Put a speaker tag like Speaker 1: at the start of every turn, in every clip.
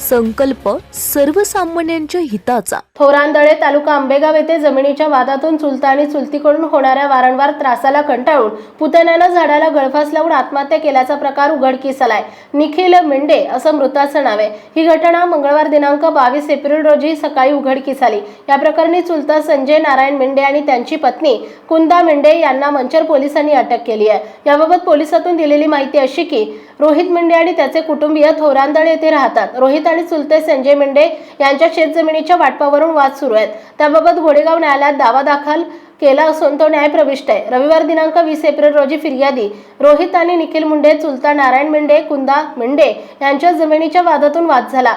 Speaker 1: संकल्प सर्वसामान्यांच्या हिताचा.
Speaker 2: थोरांदळे तालुका आंबेगाव येथे जमिनीच्या वादातून चुलता आणि चुलतीकडून होणाऱ्या वारंवार त्रासाला कंटाळून पुतण्यानं झाडाला गळफास लावून आत्महत्या केल्याचा प्रकार उघडकीस आलाय निखिल मिंडे असं मृताचं नाव आहे. ही घटना मंगळवार दिनांक बावीस एप्रिल रोजी सकाळी उघडकीस आली या प्रकरणी चुलता संजय नारायण मिंडे आणि त्यांची पत्नी कुंदा मिंडे यांना मंचर पोलिसांनी अटक केली आहे. याबाबत पोलिसातून दिलेली माहिती अशी की रोहित मिंडे आणि त्याचे कुटुंबीय थोरांदळे येथे राहतात. रोहित आणि चुलते संजय मेंढे यांच्या शेतजमिनीच्या वाटपावरून वाद सुरू आहेत. त्याबाबत घोडेगाव न्यायालयात दावा दाखल केला असून तो न्यायप्रविष्ट आहे. रविवार दिनांक वीस एप्रिल रोजी फिर्यादी. रोहित आणि निखिल मुंडे चुलता नारायण मेंढे कुंदा मिंडे यांच्या जमिनीच्या वादातून वाद झाला.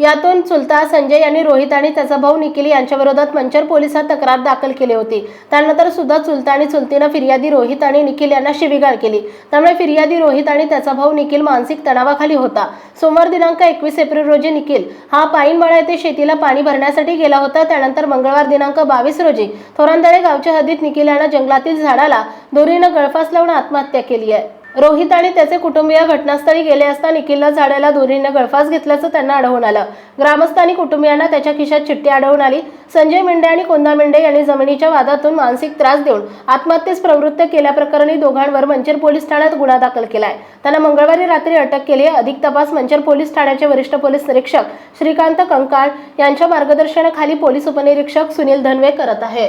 Speaker 2: यातून चुलता संजय यांनी रोहित आणि त्याचा भाऊ निखिल यांच्याविरोधात मंचर पोलिसात तक्रार दाखल केली होती. त्यानंतर सुद्धा चुलता आणि चुलतीनं फिर्यादी रोहित आणि निखिल यांना शिवीगाळ केली. त्यामुळे फिर्यादी रोहित आणि त्याचा भाऊ निखिल मानसिक तणावाखाली होता. सोमवार दिनांक एकवीस एप्रिल रोजी निखिल हा पाईनबाळा येथे शेतीला पाणी भरण्यासाठी गेला होता. त्यानंतर मंगळवार दिनांक बावीस रोजी थोरांदळे गावच्या हद्दीत निखिल यानं जंगलातील झाडाला दोरीनं गळफास लावून आत्महत्या केली आहे. रोहित आणि त्याचे कुटुंबीय घटनास्थळी गेले असता निखिलला झाडाला दोरीनं गळफास घेतल्याचं त्यांना आढळून आलं. ग्रामस्थांनी कुटुंबियांना त्याच्या खिशात चिठ्ठी आढळून आली. संजय मेंढे आणि कोंदा मेंढे यांनी जमिनीच्या वादातून मानसिक त्रास देऊन आत्महत्येस प्रवृत्त केल्याप्रकरणी दोघांवर मंचर पोलीस ठाण्यात गुन्हा दाखल केलाय. त्यांना मंगळवारी रात्री अटक केली. आहे अधिक तपास मंचर पोलीस ठाण्याचे वरिष्ठ पोलीस निरीक्षक श्रीकांत कंकाळ यांच्या मार्गदर्शनाखाली पोलीस उपनिरीक्षक सुनील धनवे करत आहे.